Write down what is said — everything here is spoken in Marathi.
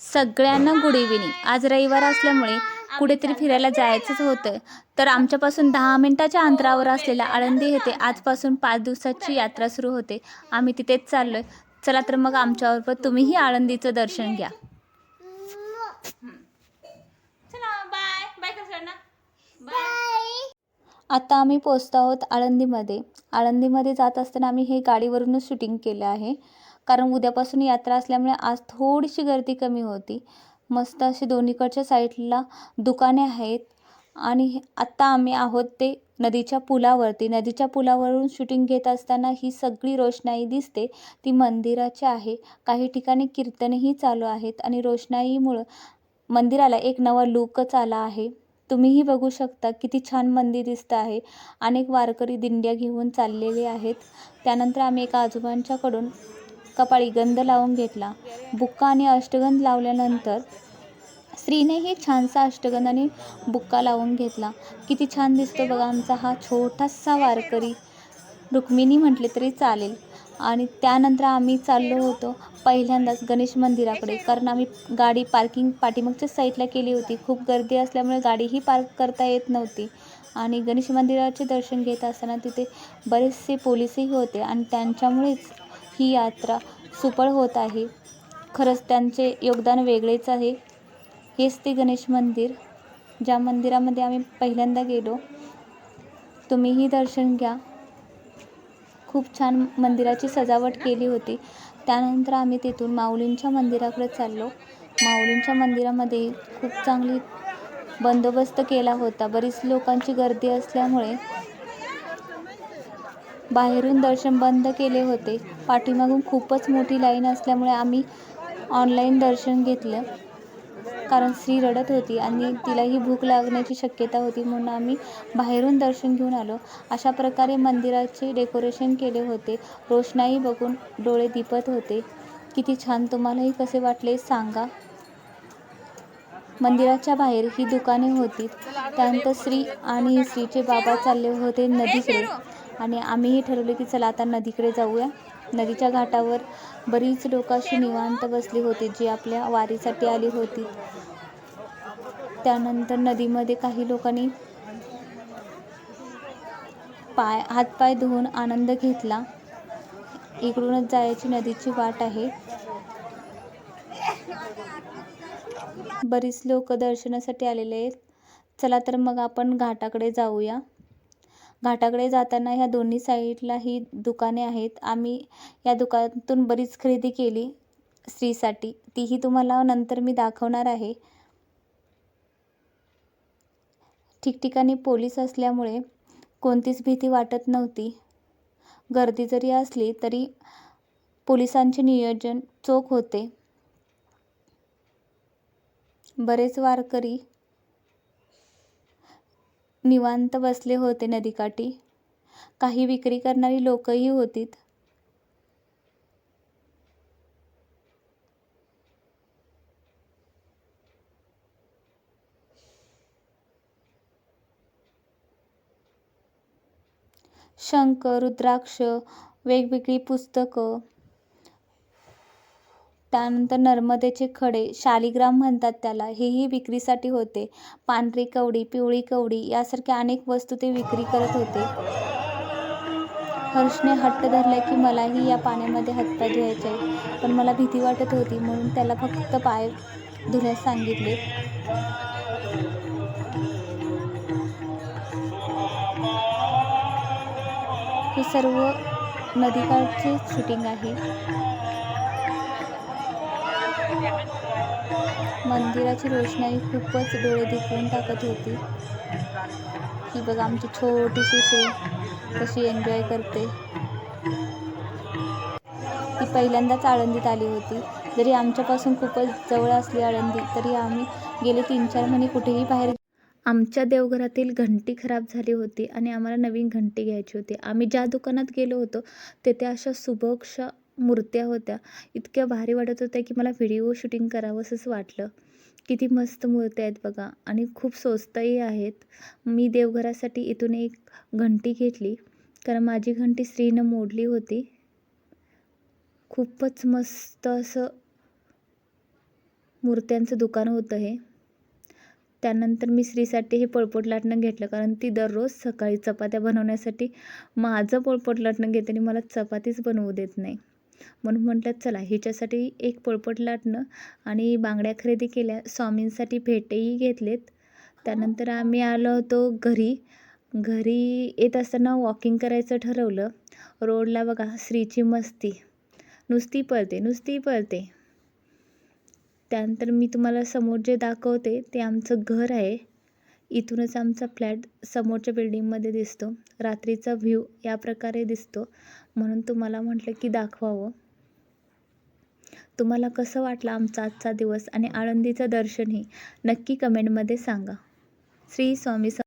सगळ्यांना गुड इव्हिनिंग आज रविवार असल्यामुळे कुठेतरी फिरायला जायचंच होतं. तर आमच्यापासून दहा मिनिटाच्या अंतरावर असलेल्या आळंदी येथे आजपासून पाच दिवसाची यात्रा सुरू होते. आम्ही तिथेच चाललो आहे चला तर मग आमच्याबरोबर तुम्हीही आळंदीचं दर्शन घ्या. चला बाय बाय कसं बाय आता आम्ही पोचतो आहोत आळंदीमध्ये. आळंदीमध्ये जात असताना आम्ही हे गाडीवरूनच शूटिंग केलं आहे. कारण उद्यापासून यात्रा असल्यामुळे आज थोडीशी गर्दी कमी होती. मस्त अशी दोन्हीकडच्या साईडला दुकाने आहेत आणि आत्ता आम्ही आहोत ते नदीच्या पुलावरती. नदीच्या पुलावरून शूटिंग घेत असताना ही सगळी रोषणाई दिसते. ती मंदिराची आहे. काही ठिकाणी कीर्तनही चालू आहेत आणि रोषणाईमुळं मंदिराला एक नवा लुकच आला आहे. तुम्हीही बघू शकता किती छान मंदिर दिसतं आहे. अनेक वारकरी दिंड्या घेऊन चाललेले आहेत. त्यानंतर आम्ही एका आजोबांच्याकडून कपाळी गंध लावून घेतला. बुक्का आणि अष्टगंध लावल्यानंतर स्त्रीनेही छानसा अष्टगंध आणि बुक्का लावून घेतला. किती छान दिसतो बघा आमचा हा छोटासा वारकरी. रुक्मिणी म्हटले तरी चालेल. आणि त्यानंतर आम्ही चाललो होतो पहिल्यांदाच गणेश मंदिराकडे. कारण आम्ही गाडी पार्किंग पाठीमागच्या साईडला केली होती. खूप गर्दी असल्यामुळे गाडीही पार्क करता येत नव्हती. आणि गणेश मंदिराचे दर्शन घेत असताना तिथे बरेचसे पोलिसही होते. आणि त्यांच्यामुळेच ही यात्रा सुफळ होत आहे. खरंच त्यांचे योगदान वेगळेच आहे. हेच ते गणेश मंदिर. ज्या मंदिरामध्ये आम्ही पहिल्यांदा गेलो तुम्हीही दर्शन घ्या. खूप छान मंदिराची सजावट केली होती. त्यानंतर आम्ही तिथून माऊलींच्या मंदिराकडे चाललो. माऊलींच्या मंदिरामध्ये खूप चांगली बंदोबस्त केला होता. बरीच लोकांची गर्दी असल्यामुळे बाहेरून दर्शन बंद केले होते. पाठीमागून खूपच मोठी लाईन असल्यामुळे आम्ही ऑनलाईन दर्शन घेतलं. कारण स्त्री रडत होती आणि तिलाही भूक लागण्याची शक्यता होती म्हणून आम्ही बाहेरून दर्शन घेऊन आलो. अशा प्रकारे मंदिराचे डेकोरेशन केले होते. रोषणाई बघून डोळे दिपत होते. किती छान तुम्हालाही कसे वाटले सांगा. मंदिराच्या बाहेर ही दुकाने होती. त्यानंतर श्री आणि श्रीचे बाबा चालले होते नदीकडे. आणि आम्हीही ठरवलं की चला आता नदीकडे जाऊया. नदीच्या घाटावर बरीच लोक अशी निवांत बसली होती जी आपल्या वारीसाठी आली होती. त्यानंतर नदीमध्ये काही लोकांनी पाय हातपाय धुवून आनंद घेतला. इकडूनच जायची नदीची वाट आहे. बरीच लोक दर्शनासाठी आलेले आहेत. चला तर मग आपण घाटाकडे जाऊया. घाटाकडे जाताना ह्या दोन्ही साईडला ही दुकाने आहेत. आम्ही या दुकानातून बरीच खरेदी केली स्त्रीसाठी. तीही तुम्हाला नंतर मी दाखवणार आहे. ठिकठिकाणी पोलीस असल्यामुळे कोणतीच भीती वाटत नव्हती. गर्दी जरी असली तरी पोलिसांचे नियोजन चोख होते. बरेच वारकरी निवांत बसले होते नदीकाठी. काही विक्री करणारी लोकही होतीत. शंख रुद्राक्ष वेगवेगळी पुस्तकं त्यानंतर नर्मदेचे खडे शालिग्राम म्हणतात त्याला. हेही विक्रीसाठी होते. पांढरी कवडी पिवळी कवडी यासारख्या अनेक वस्तू ते विक्री करत होते. हर्षने हट्ट धरला की मलाही या पाण्यामध्ये हातपाय धुवायचे आहे. पण मला भीती वाटत होती म्हणून त्याला फक्त पाय धुण्यास सांगितले. हे सर्व नदीकाठचे शूटिंग आहे. मंदिराची रोषणाई खूपच डोळे दिपवून टाकत होती. ही बघा आमची छोटीशी शे कशी एन्जॉय करते. ती पहिल्यांदाच आळंदीत आली होती. जरी आमच्यापासून खूपच जवळ असली आळंदी तरी आम्ही गेले तीन चार महिने कुठेही बाहेर आमच्या देवघरातील घंटी खराब झाली होती आणि आम्हाला नवीन घंटी घ्यायची होती. आम्ही ज्या दुकानात गेलो होतो तेथे अशा सुबोक्ष मूर्त्या होत्या. इतक्या भारी वाटत होत्या की मला व्हिडिओ शूटिंग करावंसंच वाटलं. किती मस्त मूर्त्या आहेत बघा. आणि खूप स्वस्तही आहेत. मी देवघरासाठी इथून एक घंटी घेतली. कारण माझी घंटी स्त्रीनं मोडली होती. खूपच मस्त असं मूर्त्यांचं दुकान होतं हे. त्यानंतर मी स्त्रीसाठी हे पोळपोट लाटणं घेतलं. कारण ती दररोज सकाळी चपात्या बनवण्यासाठी माझं पोळपोट लाटणं घेते आणि मला चपातीच बनवू देत नाही. म्हणून म्हटलं चला हिच्यासाठी एक पळपट लाटणं आणि बांगड्या खरेदी केल्या. स्वामींसाठी फेटेही घेतलेत. त्यानंतर आम्ही आलो होतो घरी. घरी येत असताना वॉकिंग करायचं ठरवलं. रोडला बघा श्रीची मस्ती. नुसती पळते नुसती पळते. त्यानंतर मी तुम्हाला समोर जे दाखवते ते आमचं घर आहे. इथूनच आमचा फ्लॅट समोरच्या बिल्डिंगमध्ये दिसतो. रात्रीचा व्ह्यू या प्रकारे दिसतो. म्हणून तुम्हाला म्हटलं की दाखवावं. तुम्हाला कसं वाटलं आमचा आजचा दिवस आणि आळंदीचं दर्शनही? नक्की कमेंटमध्ये सांगा. श्री स्वामी